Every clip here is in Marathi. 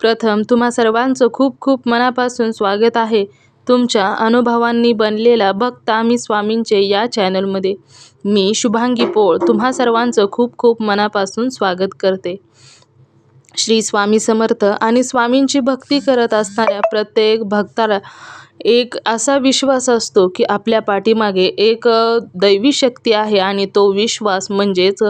प्रथम तुम्हा सर्वांचं खूप खूप मनापासून स्वागत आहे. तुमच्या अनुभवांनी बनलेला भक्त आम्ही स्वामींचे या चॅनलमध्ये. मी शुभांगी पोळ तुम्हा सर्वांचं खूप खूप मनापासून स्वागत करते. श्री स्वामी समर्थ आणि स्वामींची भक्ती करत असणाऱ्या प्रत्येक भक्ताला एक असा विश्वास असतो की आपल्या पाठीमागे एक दैवी शक्ती आहे आणि तो विश्वास म्हणजेच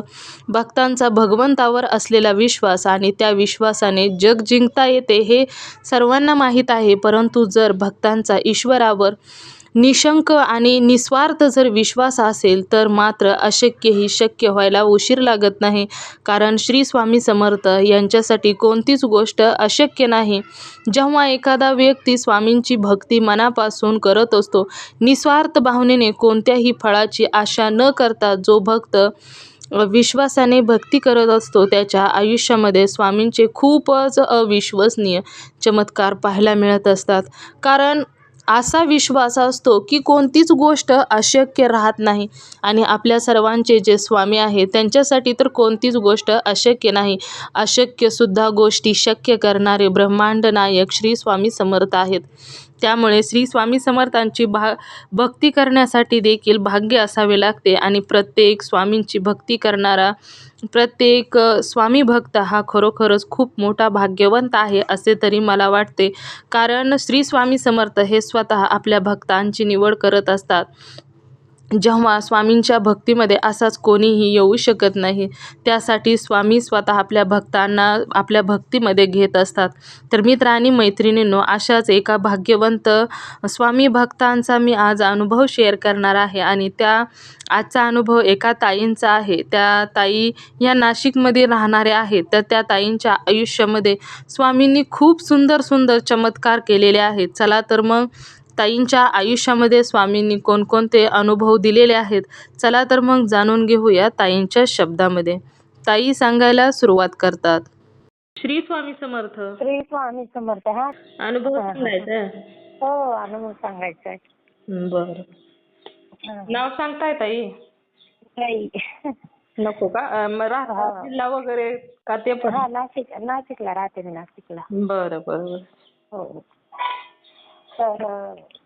भक्तांचा भगवंतावर असलेला विश्वास आणि त्या विश्वासाने जग जिंकता येते हे सर्वांना माहीत आहे. परंतु जर भक्तांचा ईश्वरावर निशंक आणि निस्वार्थ जर विश्वास असेल तर मात्र अशक्यही शक्य व्हायला उशीर लागत नाही. कारण श्री स्वामी समर्थ यांच्यासाठी कोणतीच गोष्ट अशक्य नाही. जेव्हा एखादा व्यक्ती स्वामींची भक्ती मनापासून करत असतो निस्वार्थ भावनेने कोणत्याही फळाची आशा न करता जो भक्त विश्वासाने भक्ती करत असतो त्याच्या आयुष्यामध्ये स्वामींचे खूपच अविश्वसनीय चमत्कार पाहायला मिळत असतात. कारण असा विश्वास असतो की कोणतीच गोष्ट अशक्य राहत नाही. आणि आपल्या सर्वांचे जे स्वामी आहेत त्यांच्यासाठी तर कोणतीच गोष्ट अशक्य नाही. अशक्यसुद्धा गोष्टी शक्य करणारे ब्रह्मांड नायक श्री स्वामी समर्थ आहेत. त्यामुळे श्री स्वामी समर्थांची भा भक्ती करण्यासाठी देखील भाग्य असावे लागते आणि प्रत्येक स्वामींची भक्ती करणारा प्रत्येक स्वामी भक्त हा खरोखरच खूप मोठा भाग्यवंत आहे असे तरी मला वाटते. कारण श्री स्वामी समर्थ हे स्वतः आपल्या भक्तांची निवड करत असतात. जेव्हा स्वामींच्या भक्तीमध्ये असाच कोणीही येऊ शकत नाही त्यासाठी स्वामी स्वतः आपल्या भक्तांना आपल्या भक्तीमध्ये घेत असतात. तर मित्र आणि मैत्रिणींनो अशाच एका भाग्यवंत स्वामी भक्तांचा मी आज अनुभव शेअर करणार आहे आणि त्या आजचा अनुभव एका ताईंचा आहे. त्या ताई या नाशिकमध्ये राहणाऱ्या आहेत. तर त्या ताईंच्या आयुष्यामध्ये स्वामींनी खूप सुंदर सुंदर चमत्कार केलेले आहेत. चला तर मग ताईंच्या आयुष्यामध्ये स्वामींनी कोणकोणते अनुभव दिलेले आहेत चला तर मग जाणून घेऊया ताईंच्या शब्दामध्ये. ताई सांगायला सुरुवात करतात. श्री स्वामी समर्थ. श्री स्वामी समर्थ हा. अनुभव. सांगायचा? हो अनुभव सांगायचा. बर. नाव सांगताय ताई? नाही. नको का. जिल्हा वगैरे का ते पण? नाशिक नाशिकला राहते मी नाशिकला. बरं बरं. हो. तर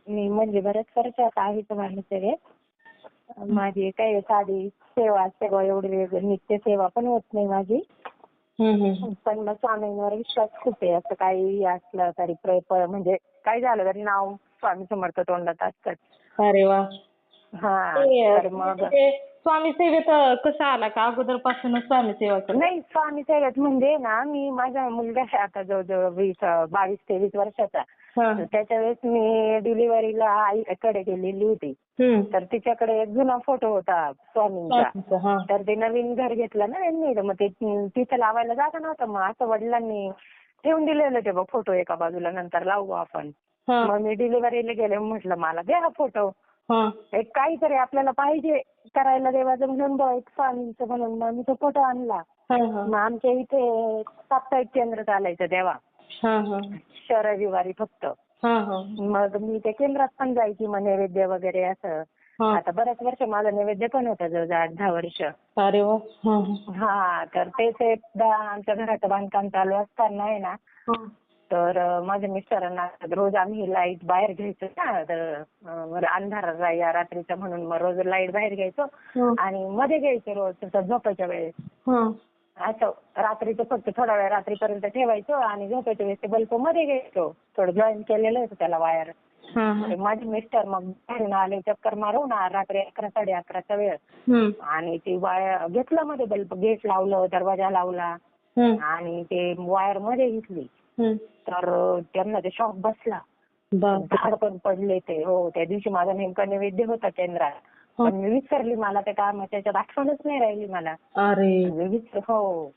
मी म्हणजे बऱ्याच वर्षात आहे तुम्हाला सेवेत माझी काही साधी सेवा सेवा एवढी वेगळी नित्य सेवा पण होत नाही माझी. पण मग स्वामींवर विश्वास खूप आहे असं काही असलं तरी म्हणजे काय झालं तरी नाव स्वामी समर्थ तोंडात असतात अरे वा हा तर म्हणजे स्वामी सेवेत कसा आला का अगोदर पासूनच स्वामी सेवा? नाही स्वामी सेवेत म्हणजे ना मी माझा मुलगा आहे आता जवळजवळ वीस बावीस तेवीस वर्षाचा. तर त्याच्या वेळेस मी डिलिव्हरीला आईकडे गेलेली होती. तर तिच्याकडे एक जुना फोटो होता स्वामींचा. तर ते नवीन घर घेतलं ना त्यांनी मग ते तिथं लावायला जागा नव्हतं मग असं वडिलांनी ठेवून दिलेलं ते बघ फोटो एका बाजूला नंतर लावू आपण मग मी डिलिव्हरीला गेले म्हटलं मला द्या हा फोटो. एक काहीतरी आपल्याला पाहिजे करायला देवाचं म्हणून बघ एक स्वामींचं म्हणून मग मी तो फोटो आणला. मग आमच्या इथे साप्ताहिक केंद्र चालायचं तेव्हा. शहर रविवारी फक्त. मग मी त्या केंद्रात पण जायची मग नैवेद्य वगैरे असं. आता बऱ्याच वर्ष माझं नैवेद्य पण होतं जवळजवळ आठ दहा वर्ष हा, तर तेच एकदा आमच्या घराचं बांधकाम चालू असताना आहे ना हा. तर माझ्या मिस्टरांना रोज आम्ही लाइट बाहेर घ्यायचो ना तर अंधार या रात्रीचा म्हणून मग रोज लाइट बाहेर घ्यायचो. आणि मध्ये घ्यायचो रोज झोपायच्या वेळेस. असं रात्रीचं फक्त थोडा वेळ रात्रीपर्यंत ठेवायचो आणि झोपायच्या वेळेस ते बल्बमध्ये घ्यायचो थोडं जॉईन केलेलं होतं त्याला वायर. माझे मिस्टर मग बाहेरून आले चक्कर मारून आ- रात्री अकरा साडे अकराचा वेळ. आणि ती वायर घेतलं मध्ये बल्ब गेट लावलं दरवाजा लावला. आणि ते वायरमध्ये घेतली. तर त्यांना ते शॉक बसला. झाड पण पडले ते हो त्या दिवशी माझा नेमका नैवेद्य होता केंद्रात. पण मी विसरली मला त्या कामाच्या त्याच्यात आठवणच नाही राहिली मला. अरे. मी विसर हो.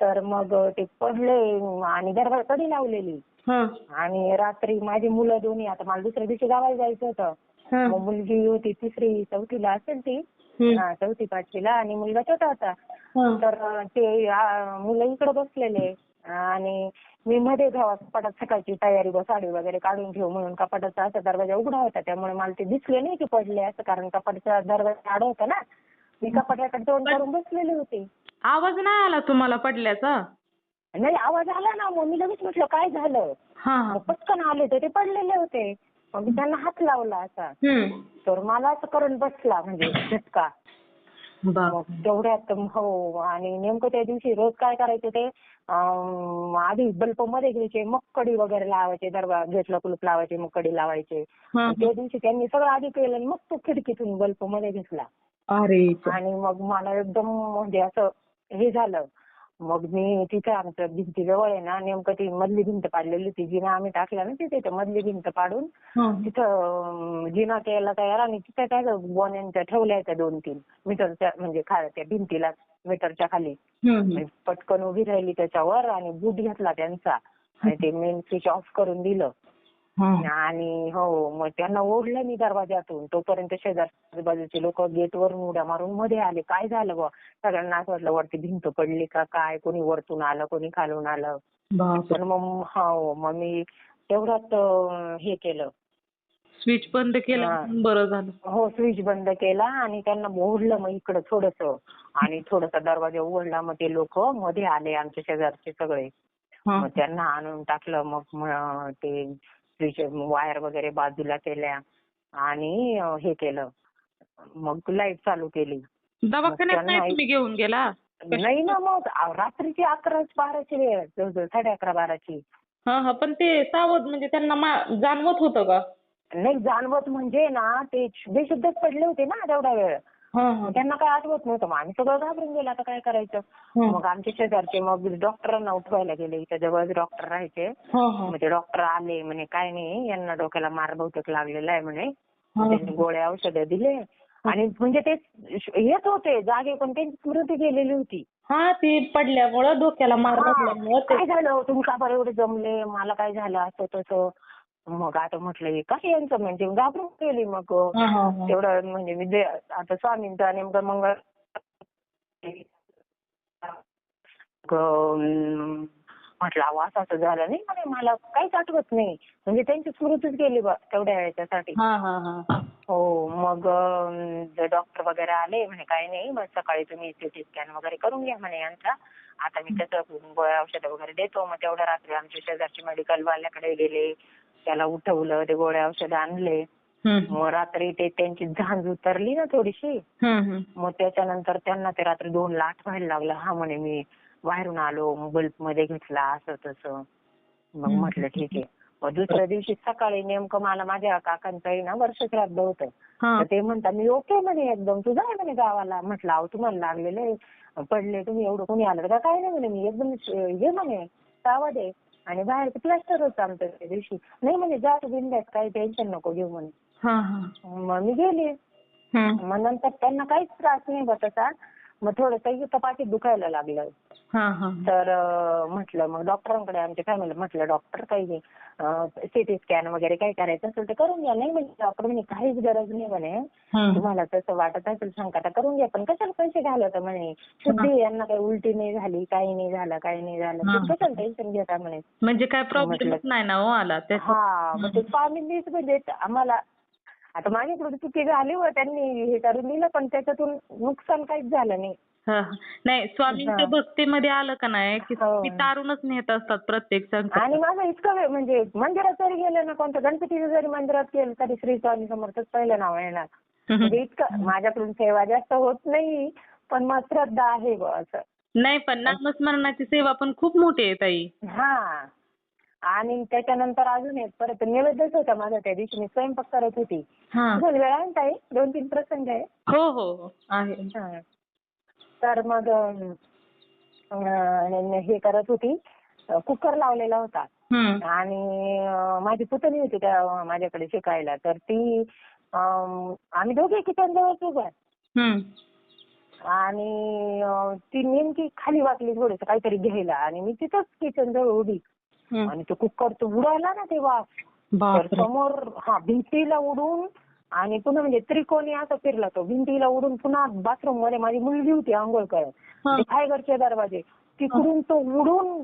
तर मग ते पडले आणि दरवाजा कडी लावलेली? हा. आणि रात्री माझी मुलं दोन्ही आता मला दुसऱ्या दिवशी गावाला जायचं होतं. हा. मग मुलगी होती तिसरी चौथीला असेल ती. हा, चौथी पाचवीला आणि मुलगा छोटा होता. हा. तर ते मुलं इकडे बसलेले आणि मी मध्ये जेव्हा कपाटात सकाळची तयारी व साडी वगैरे काढून ठेवू म्हणून कपाटाचा असा दरवाजा उघडा होता. त्यामुळे मला ते दिसले नाही की पडले असं कारण कपाटाचा दरवाजा आड होता ना. मी कपाटाकडे तोंड करून बसलेली होती. आवाज नाही आला तुम्हाला पडल्याचा? नाही आवाज आला ना. मग मी लगेच म्हटलं काय झालं? मग पटकन आले तर ते पडलेले होते. मग मी त्यांना हात लावला असा. तर मला असं करून बसला म्हणजे झटका. तेवढ्यात हो आणि नेमकं त्या दिवशी रोज काय करायचे ते आधी बल्बमध्ये घ्यायचे मग कडी वगैरे लावायचे दरवा गेटला कुलूप लावायचे मग कडी लावायचे. त्या दिवशी त्यांनी सगळं आधी केलं आणि मग तो खिडकीतून बल्बमध्ये घेतला. अरे आणि मग मला एकदम म्हणजे असं हे झालं. मग मी तिथे आमच्या भिंतीजवळ आहे ना नेमकं ती मधली भिंत पाडलेली होती जिना आम्ही टाकला ना तिथे मधली भिंत पाडून. तिथं जिना केला तयार आणि तिथे काय गोण्यांच्या ठेवल्या त्या दोन तीन मीटरच्या म्हणजे त्या भिंतीला मीटरच्या खाली हम्म, हम्म. मी पटकन उभी राहिली त्याच्यावर आणि बूट घेतला त्यांचा आणि ते मेन स्विच ऑफ करून दिलं. आणि हो मग त्यांना ओढलं मी दरवाजातून तोपर्यंत शेजारच्या बाजूचे लोक गेटवरून उड्या मारून मध्ये आले. काय झालं बुवा? सगळ्यांना असं वाटलं वरती भिंत पडली का काय? कोणी वरतून आलं कोणी खालून आलं. पण मग हो मग मी तेवढ्यात हे केलं. स्विच बंद केलं हा. बरं झालं. हो स्विच बंद केला आणि त्यांना ओढलं मग इकडं थोडस. आणि थोडासा दरवाजा उघडला मग ते लोक मध्ये आले आमच्या शेजारचे सगळे. मग त्यांना आणून टाकलं मग ते स्विच वायर वगैरे बाजूला केल्या आणि हे केलं. मग लाइट चालू केली. दवाखान्यात नाही तुम्ही घेऊन गेला? नाही ना मग. रात्रीची अकरा बाराची वेळ जवळजवळ साडे अकरा बाराची. हा पण ते सावध म्हणजे त्यांना जाणवत होतं का? नाही जाणवत म्हणजे ना ते बेशुद्धच पडले होते ना तेवढा वेळ. त्यांना काय आठवत नव्हतं. मग आम्ही सगळं घाबरून गेलो. आता काय करायचं? हं. मग आमचे शेजारचे मग डॉक्टरांना उठवायला गेले. इथं जवळ डॉक्टर राहायचे. हा हा. मग ते डॉक्टर आले. म्हणे काय नाही. यांना डोक्याला मार बहुतेक लागलेला आहे. म्हणे. हा. त्यांनी गोळ्या औषधं दिले. आणि म्हणजे ते येत होते. जागे पण त्यांची स्मृती गेलेली होती. हा ती पडल्यामुळं डोक्याला मार हा, बसल्यामुळं ते काय झालं? तुम्ही का बरं एवढे जमले. मला काय झालं? असं तसं. मग आता म्हटलं हे काय यांचं? म्हणजे घाबरून गेली मग. तेवढं म्हणजे मी आता स्वामींचा नेमकं मंगळ अं, म्हटलं अहो असं असं झालं नाही म्हणे मला काहीच आठवत नाही. म्हणजे त्यांची स्मृतीच गेली बा तेवढ्या वेळच्यासाठी हा हा हा. हो मग डॉक्टर वगैरे आले म्हणे काही नाही मग सकाळी तुम्ही सिटी स्कॅन वगैरे करून घ्या म्हणे यांचा. आता मी त्याचं औषधं वगैरे देतो. मग तेवढ्या रात्री आमच्या शेजारची मेडिकल वाल्याकडे गेले. त्याला उठवलं ते गोळ्या औषधं आणले. मग रात्री ते त्यांची झांज उतरली ना थोडीशी. मग त्याच्यानंतर त्यांना ते रात्री दोन ला आठवायला लागलं. हा म्हणे मी बाहेरून आलो बल्बमध्ये घेतला असं तसं. मग. म्हटलं ठीक आहे. मग दुसऱ्या दिवशी सकाळी नेमकं मला माझ्या काकांचंही ना वर्ष श्राद्ध होतं. हा. तर ते म्हणतात मी ओके म्हणे एकदम. तू जाय म्हणे गावाला. म्हटलं अहो तुम्हाला लागलेले पडले तुम्ही एवढं. कोणी आलं का? काय नाही म्हणे मी. एकदम हे म्हणे सावध आहे. आणि बाहेर प्लास्टर होतं आमचं त्या दिवशी. नाही म्हणे जा तू बिंदास काही टेन्शन नको घेऊ म्हणे. हा हा. मग मी गेली. हम्म. मग नंतर त्यांना काहीच त्रास नाही बा तसा मग थोडंसं इथं पाठीत दुखायला लागलं. तर म्हटलं मग डॉक्टरांकडे आमच्या फॅमिली म्हटलं डॉक्टर काही सिटी स्कॅन वगैरे काही करायचं असेल तर करून घ्या. नाही म्हणजे डॉक्टर म्हणे काहीच गरज नाही म्हणे. तुम्हाला तसं वाटत असेल संकटा करून घ्या पण कशाला पैसे घालवता म्हणे? शुद्धी यांना काही उलटी नाही झाली काही नाही झालं काही नाही झालं. कशाला टेन्शन घेता म्हणे? म्हणजे काय प्रॉब्लेमच म्हटलं. नाही ना हो आला हा ते स्वामींनीच म्हणजे आम्हाला आता माझ्याकडून चुकी झाली व त्यांनी हे करून दिलं पण त्याच्यातून नुकसान काहीच झालं नाही. हा, हा. नाही स्वामींच्या हा. भक्तीमध्ये आलं का नाही की हो. ती तारूनच नेत असतात प्रत्येक संकट आणि माझं इतकं वेळ म्हणजे मंदिरात जरी गेलं ना कोणत्या गणपतीचं जरी मंदिरात गेलं तरी श्री स्वामी समर्थच पहिलं नाव येणार. म्हणजे इतकं माझ्याकडून सेवा जास्त होत नाही पण मग श्रद्धा आहे बुवा असं. नाही पण नामस्मरणाची सेवा पण खूप मोठी आहे ताई. हा. आणि त्याच्यानंतर अजून एक परत नैवेद्यच होता माझा त्या दिवशी. मी स्वयंपाक करत होती. हा. दोन वेळा आहे ना ताई दोन तीन प्रसंग आहे. हो हो हो. आहे. तर मग अं, हे करत होती. कुकर लावलेला होता. आणि माझी पुतणी होती त्या माझ्याकडे शिकायला. तर ती आम्ही दोघे किचन जवळच उभा हम्म. आणि ती नेमकी खाली वाकली थोडस काहीतरी घ्यायला. आणि मी तिथंच किचन जवळ उभी. आणि तो कुकर तो उडाला ना ते वाफ तर समोर हा भिंतीला उडून आणि पुन्हा म्हणजे त्रिकोणी असा फिरला तो. भिंतीला उडून पुन्हा बाथरूममध्ये माझी मुलगी होती आंघोळ करत. ते फायबरचे दरवाजे. तिकडून तो उडून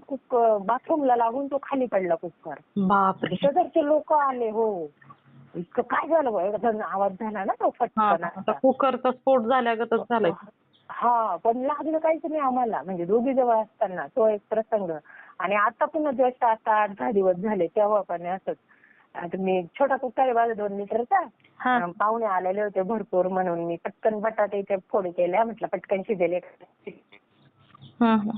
बाथरूमला लागून तो खाली पडला कुकर. शेजारचे लोक आले हो. इतकं काय झालं आवाज झाला ना तो असा. कुकरचा स्फोट झाल्यागतच झालाय. हा पण लागलं काहीच नाही आम्हाला. म्हणजे दोघी जवळ असताना तो एक प्रसंग. आणि आता पुन्हा जस्ट आता आठ दहा दिवस झाले तेव्हा पण असंच आता मी छोटा कुकर आहे माझा दोन लिटरचा हा पाहुणे आलेले होते भरपूर म्हणून मी पटकन बटाट्याच्या फोडी केल्या म्हटलं पटकन शिजेल. हं, हं.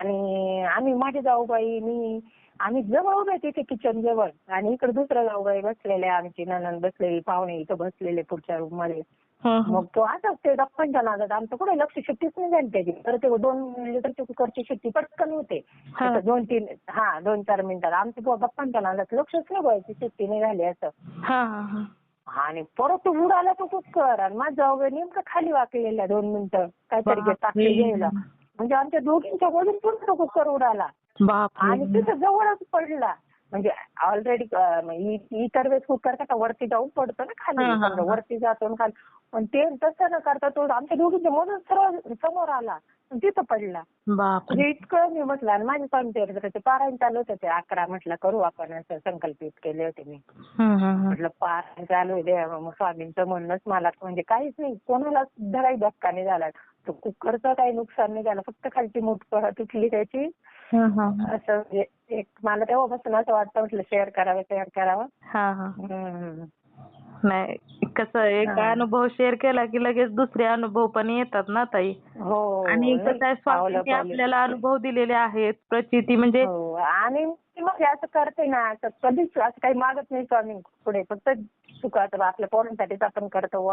आणि आम्ही माझे जाऊबाई मी आम्ही जवळ उभे तिथे किचन जवळ आणि इकडे दुसऱ्या जाऊबाई बसलेले आमची ननंद बसलेली पाहुणे इथं बसलेले पुढच्या रूममध्ये. मग तो असंच ते गप्पांच्या नादात आमचं कुठे लक्ष शिट्टीच नाही झाली त्याची. तर ते दोन लिटरची कुकरची शिट्टी पटकन होते. हा. दोन तीन हा दोन चार मिनिटात. आमचं बुवा गप्पांच्या नादात लक्षच नाही व्हायची शिट्टी नाही झाली असं. हा, हा, हा. आणि परत तो उडाला तो कुकर. आणि माझा जाऊबाई नेमकं खाली वाकलेल्या दोन मिनिटं. काहीतरी टाकले. घ्यायला म्हणजे आमच्या दोघींच्या वरून पुन्हा तो कुकर उडाला. आणि तिथं जवळच पडला. म्हणजे ऑलरेडी इतर वेळेस कुकर कसा वरती जाऊन पडतो ना खाली. वरती जातो खाली. पण ते तसं न करता तो आमच्या दोघींच्या मधून सरळ समोर आला. आणि तिथं पडला. बापरे. म्हणजे इतकं मी म्हटलं आणि माझे स्वामी ते पारायण चालू होतं ते अकरा. म्हटलं करू आपण असं संकल्पित केले होते मी. म्हटलं पारायण चालू आहे देवा मग स्वामींचं म्हणणंच मला म्हणजे काहीच नाही. कोणाला सुद्धा काही धक्का नाही झाला. तो कुकरचं काही नुकसान नाही झालं. फक्त खालची मूठ तुटली त्याची. हं, हं. असं म्हणजे एक मला तेव्हापासून असं वाटतं म्हटलं शेअर करावं शेअर करावं. हा हा. हम्म. नाही. कसं एक हा. अनुभव शेअर केला की लगेच दुसरे अनुभव पण येतात ना ताई? हो आणि नाही, कसं आहे स्वामींनी. आपल्याला अनुभव दिलेले आहेत प्रचिती म्हणजे हो आणि मी म्हणजे असं करते ना असं कधीच असं काही मागत नाही स्वामी पुढे फक्त सुखाचं आपल्या पोरांसाठीच आपण करतो.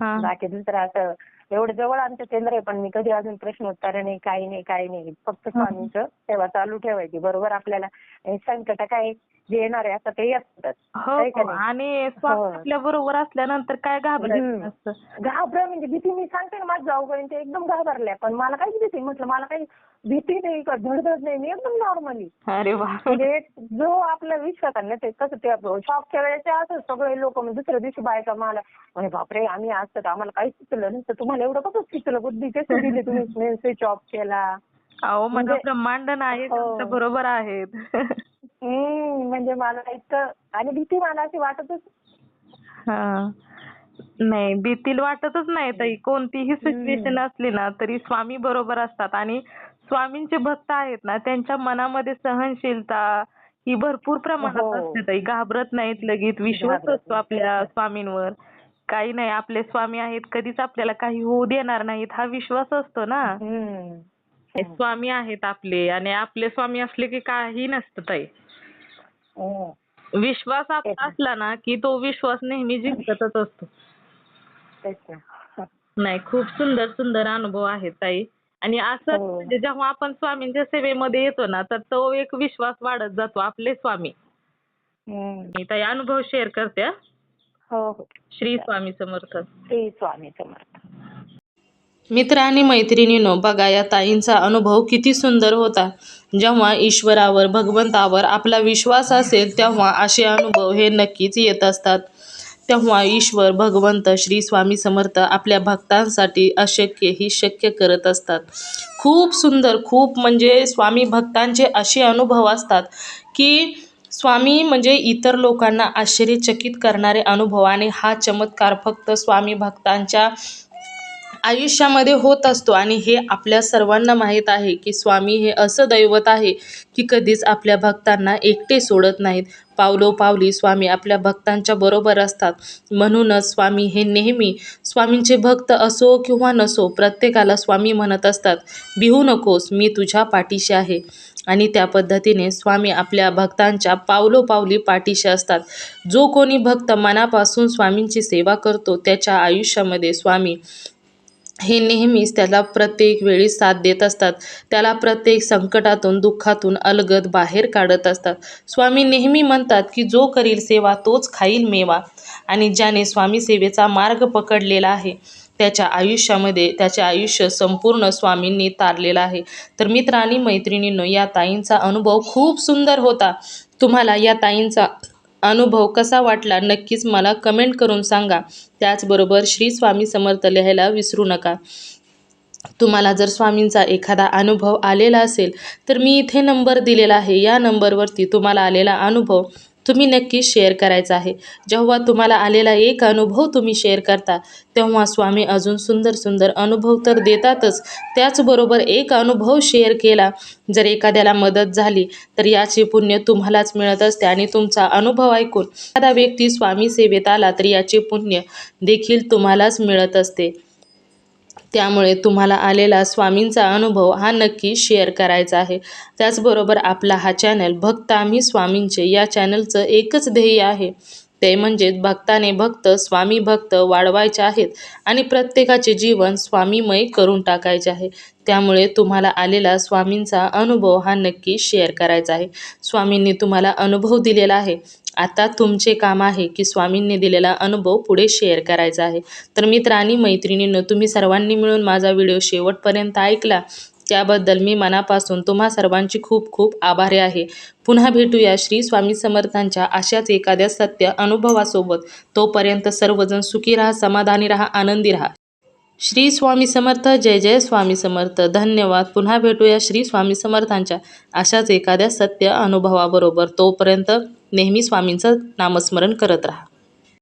हा. बाकी दुसरं असं एवढं जवळ आमचं केंद्र आहे पण मी कधी अजून प्रश्न उत्तर नाही काही नाही काही नाही. फक्त स्वामींचं सेवा चालू ठेवायची बरोबर आपल्याला. संकट काय जे येणार आहे असं ते येतात हो आहे का हो. नाही? आणि स्वामी हो. आपल्या बरोबर असल्यानंतर काय घाबरायचं. नसतं घाबरा म्हणजे भीती मी सांगते ना माझ्या जाऊबाई ते एकदम घाबरल्या पण मला काहीच भीती म्हटलं मला काही भीती नाही का धडधड नाही मी एकदम नॉर्मली अरे वा म्हणजे जो आपला विश्वास आहे ना ते कसं ते शॉपच्या वेळेस असं सगळे लोक म्हणजे दुसऱ्या दिवशी बायका मला म्हणे बापरे आम्ही असतं आम्हाला काहीच सुचलं नसतं तुम्हाला एवढं कसं सुचलं बुद्धी कशी दिली तुम्ही स्विच ऑफ केला अहो म्हणजे म्हणजे- ब्रह्मांड नायक हो. बरोबर आहेत हम्म म्हणजे मला इतकं आणि भीती मला अशी वाटतच हा. नाही भीती वाटतच नाही ताई. कोणतीही सिच्युएशन असली ना तरी स्वामी बरोबर असतात. आणि स्वामींचे भक्त आहेत ना त्यांच्या मनामध्ये सहनशीलता ही भरपूर प्रमाणात हो. असते ताई. घाबरत नाहीत लगेच. विश्वास असतो आपल्या स्वामींवर. काही नाही आपले स्वामी आहेत कधीच आपल्याला काही होऊ देणार नाहीत. हा विश्वास असतो ना. हे स्वामी आहेत आपले. आणि आपले स्वामी असले की काही नसतं ताई. विश्वास आपला असला ना की तो विश्वास नेहमी जिंकतच असतो. नाही खूप सुंदर सुंदर अनुभव आहेत ताई. आणि असं हो. म्हणजे जेव्हा आपण स्वामींच्या सेवेमध्ये येतो ना तर तो एक विश्वास वाढत जातो आपले स्वामी. मी ताई अनुभव शेअर करते हं. हो हो. श्री स्वामी समर्थ. श्री स्वामी समर्थ. मित्र आणि मैत्रिणींनो बघा या ताईंचा अनुभव किती सुंदर होता. जेव्हा ईश्वरावर भगवंतावर आपला विश्वास असेल तेव्हा असे अनुभव हे नक्कीच येत असतात. तेव्हा ईश्वर भगवंत श्री स्वामी समर्थ आपल्या भक्तांसाठी अशक्य ही शक्य करत असतात. खूप सुंदर खूप म्हणजे स्वामी भक्तांचे असे अनुभव असतात की स्वामी म्हणजे इतर लोकांना आश्चर्यचकित करणारे अनुभव आणि हा चमत्कार फक्त स्वामी भक्तांच्या आयुष्यामध्ये होत असतो आणि हे आपल्या सर्वांना माहीत आहे की स्वामी हे असं दैवत आहे की कधीच आपल्या भक्तांना एकटे सोडत नाहीत. पावलोपावली स्वामी आपल्या भक्तांच्या बरोबर असतात. म्हणूनच स्वामी हे नेहमी स्वामींचे भक्त असो किंवा नसो प्रत्येकाला स्वामी म्हणत असतात. भिवू नकोस मी तुझ्या पाठीशी आहे. आणि त्या पद्धतीने स्वामी आपल्या भक्तांच्या पावलोपावली पाठीशी असतात. जो कोणी भक्त मनापासून स्वामींची सेवा करतो त्याच्या आयुष्यामध्ये स्वामी हे नेहमीच त्याला प्रत्येक वेळी साथ देत असतात. त्याला प्रत्येक संकटातून दुःखातून अलगद बाहेर काढत असतात. स्वामी नेहमी म्हणतात की जो करील सेवा तोच खाईल मेवा. आणि ज्याने स्वामी सेवेचा मार्ग पकडलेला आहे त्याच्या आयुष्यामध्ये त्याचे आयुष्य संपूर्ण स्वामींनी तारलेलं आहे. तर मित्र आणि मैत्रिणींनो या ताईंचा अनुभव खूप सुंदर होता. तुम्हाला या ताईंचा अनुभव कसा वाटला नक्कीच मला कमेंट करून सांगा. त्याचबरोबर श्री स्वामी समर्थ लिहायला विसरू नका. तुम्हाला जर स्वामींचा एखादा अनुभव आलेला असेल तर मी इथे नंबर दिलेला आहे. या नंबरवरती तुम्हाला आलेला अनुभव तुम्ही नक्की शेअर करायचा आहे. जेव्हा तुम्हाला आलेला एक अनुभव तुम्ही शेअर करता तेव्हा स्वामी अजून सुंदर सुंदर अनुभव तर देतातच. त्याचबरोबर एक अनुभव शेअर केला. जर एखाद्याला मदत झाली तर याचे पुण्य तुम्हालाच मिळत असते आणि तुमचा अनुभव ऐकून एखादा व्यक्ती स्वामी सेवेत आला तर याचे पुण्य देखील तुम्हालाच मिळत असते. त्यामुळे तुम्हाला आलेला स्वामींचा अनुभव हा नक्की शेअर करायचा आहे. त्याचबरोबर आपला हा चॅनल भक्त आम्ही स्वामींचे या चॅनलचं एकच ध्येय आहे. ते म्हणजेच भक्ताने भक्त स्वामी भक्त वाढवायचे आहेत आणि प्रत्येकाचे जीवन स्वामीमय करून टाकायचे आहे. त्यामुळे तुम्हाला आलेला स्वामींचा अनुभव हा नक्की शेअर करायचा आहे. स्वामींनी तुम्हाला अनुभव दिलेला आहे. आता तुमचे काम आहे की स्वामींनी दिलेला अनुभव पुढे शेअर करायचा आहे. तर मित्र आणि मैत्रिणींनो तुम्ही सर्वांनी मिळून माझा व्हिडिओ शेवटपर्यंत ऐकला. त्याबद्दल मी मनापासून तुम्हा सर्वांची खूप खूप आभारी आहे. पुन्हा भेटूया श्री स्वामी समर्थांच्या अशाच एखाद्या सत्य अनुभवासोबत. तोपर्यंत सर्वजण सुखी राहा समाधानी राहा आनंदी राहा. श्री स्वामी समर्थ जय जय स्वामी समर्थ. धन्यवाद. पुन्हा भेटूया श्री स्वामी समर्थांच्या अशाच एखाद्या सत्य अनुभवाबरोबर. तोपर्यंत नेहमी स्वामींचं नामस्मरण करत राहा.